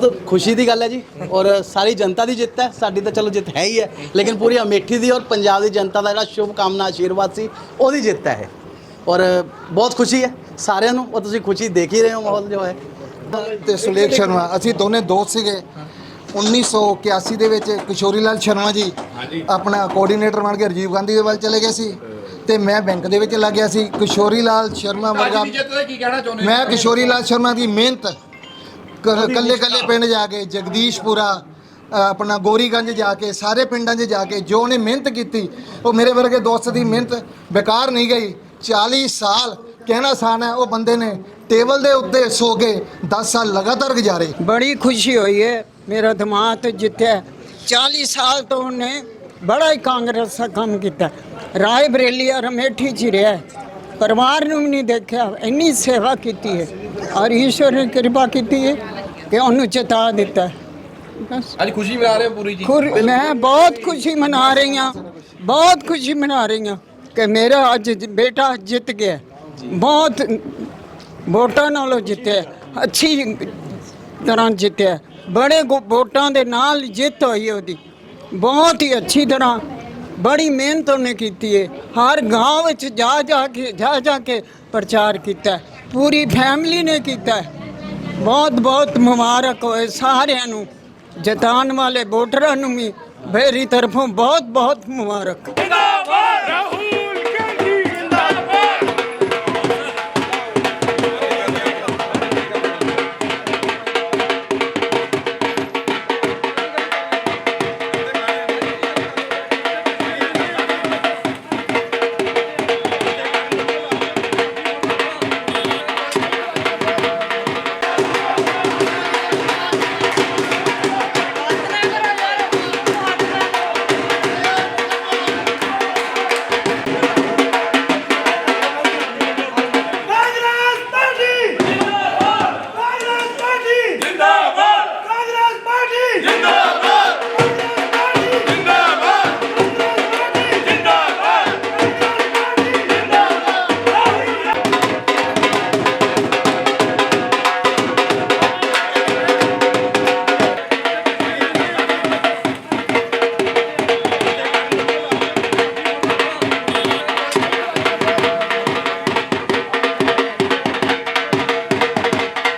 ਬਹੁਤ ਖੁਸ਼ੀ ਦੀ ਗੱਲ ਹੈ ਜੀ ਔਰ ਸਾਰੀ ਜਨਤਾ ਦੀ ਜਿੱਤ ਹੈ ਸਾਡੀ ਤਾਂ ਚਲੋ ਜਿੱਤ ਹੈ ਹੀ ਹੈ ਲੇਕਿਨ ਪੂਰੀ ਅਮੇਠੀ ਦੀ ਔਰ ਪੰਜਾਬ ਦੀ ਜਨਤਾ ਦਾ ਜਿਹੜਾ ਸ਼ੁਭ ਕਾਮਨਾ ਆਸ਼ੀਰਵਾਦ ਸੀ ਉਹਦੀ ਜਿੱਤ ਹੈ ਇਹ। ਔਰ ਬਹੁਤ ਖੁਸ਼ੀ ਹੈ ਸਾਰਿਆਂ ਨੂੰ ਔਰ ਤੁਸੀਂ ਖੁਸ਼ੀ ਦੇਖ ਹੀ ਰਹੇ ਹੋ ਮਾਹੌਲ ਜੋ ਹੈ। ਤੇ ਸੁਲੇਖ ਸ਼ਰਮਾ ਅਸੀਂ ਦੋਨੇ ਦੋਸਤ ਸੀਗੇ। 1981 ਦੇ ਵਿੱਚ ਕਿਸ਼ੋਰੀ ਲਾਲ ਸ਼ਰਮਾ ਜੀ ਆਪਣਾ ਕੋਆਰਡੀਨੇਟਰ ਬਣ ਕੇ ਰਾਜੀਵ ਗਾਂਧੀ ਦੇ ਵੱਲ ਚਲੇ ਗਏ ਸੀ ਤੇ ਮੈਂ ਬੈਂਕ ਦੇ ਵਿੱਚ ਲੱਗ ਗਿਆ ਸੀ। ਕਿਸ਼ੋਰੀ ਲਾਲ ਸ਼ਰਮਾ ਵਰਗਾ ਜਿੱਤ ਦਾ ਕੀ ਕਹਿਣਾ ਚਾਹੁੰਦੇ ਮੈਂ ਕਿਸ਼ੋਰੀ ਲਾਲ ਸ਼ਰਮਾ ਦੀ ਮਿਹਨਤ ਕੱਲੇ ਕੱਲੇ ਪਿੰਡ ਜਾ ਕੇ ਜਗਦੀਸ਼ਪੁਰਾ ਆਪਣਾ ਗੋਰੀਗੰਜ ਜਾ ਕੇ ਸਾਰੇ ਪਿੰਡਾਂ 'ਚ ਜਾ ਕੇ ਜੋ ਉਹਨੇ ਮਿਹਨਤ ਕੀਤੀ ਉਹ ਮੇਰੇ ਵਰਗੇ ਦੋਸਤ ਦੀ ਮਿਹਨਤ ਬੇਕਾਰ ਨਹੀਂ ਗਈ। 40 ਸਾਲ ਕਹਿਣਾ ਆਸਾਨ ਹੈ ਉਹ ਬੰਦੇ ਨੇ ਟੇਬਲ ਦੇ ਉੱਤੇ ਸੋ ਕੇ 10 ਸਾਲ ਲਗਾਤਾਰ ਗੁਜ਼ਾਰੇ। ਬੜੀ ਖੁਸ਼ੀ ਹੋਈ ਹੈ ਮੇਰਾ ਦਿਮਾਗ ਜਿੱਤਿਆ। 40 ਸਾਲ ਤੋਂ ਉਹਨੇ ਬੜਾ ਹੀ ਕਾਂਗਰਸ ਦਾ ਕੰਮ ਕੀਤਾ। ਰਾਏ ਬਰੇਲੀ ਔਰ ਅਮੇਠੀ ਚ ਹੀ ਰਿਹਾ। ਪਰਿਵਾਰ ਨੂੰ ਵੀ ਨਹੀਂ ਦੇਖਿਆ ਇੰਨੀ ਸੇਵਾ ਕੀਤੀ ਹੈ। ਔਰ ਈਸ਼ਵਰ ਨੇ ਕਿਰਪਾ ਕੀਤੀ ਹੈ ਕਿ ਉਹਨੂੰ ਚਿਤਾ ਦਿੱਤਾ। ਹੈ। ਬਸ। ਅੱਜ ਖੁਸ਼ੀ ਮਨਾ ਰਹੇ ਹੋ ਪੂਰੀ ਜੀ? ਖੁਰ ਮੈਂ ਬਹੁਤ ਖੁਸ਼ੀ ਮਨਾ ਰਹੀ ਹਾਂ ਬਹੁਤ ਖੁਸ਼ੀ ਮਨਾ ਰਹੀ ਹਾਂ ਕਿ ਮੇਰਾ ਅੱਜ ਬੇਟਾ ਜਿੱਤ ਗਿਆ। ਬਹੁਤ ਵੋਟਾਂ ਨਾਲੋਂ ਜਿੱਤਿਆ ਅੱਛੀ ਤਰ੍ਹਾਂ ਜਿੱਤਿਆ। ਬੜੇ ਵੋਟਾਂ ਦੇ ਨਾਲ ਜਿੱਤ ਹੋਈ ਉਹਦੀ। ਬਹੁਤ ਹੀ ਅੱਛੀ ਤਰ੍ਹਾਂ ਬੜੀ ਮਿਹਨਤ ਉਹਨੇ ਕੀਤੀ ਹੈ ਹਰ ਗਾਂਵ ਵਿੱਚ ਜਾ ਜਾ ਕੇ, ਜਾ ਜਾ ਕੇ ਪ੍ਰਚਾਰ ਕੀਤਾ। ਪੂਰੀ ਫੈਮਿਲੀ ਨੇ ਕੀਤਾ। ਬਹੁਤ ਬਹੁਤ ਮੁਬਾਰਕ ਹੋਏ ਸਾਰਿਆਂ ਨੂੰ। ਜਿਤਾਉਣ ਵਾਲੇ ਵੋਟਰਾਂ ਨੂੰ ਵੀ, ਮੇਰੀ ਤਰਫੋਂ ਬਹੁਤ ਬਹੁਤ ਮੁਬਾਰਕ।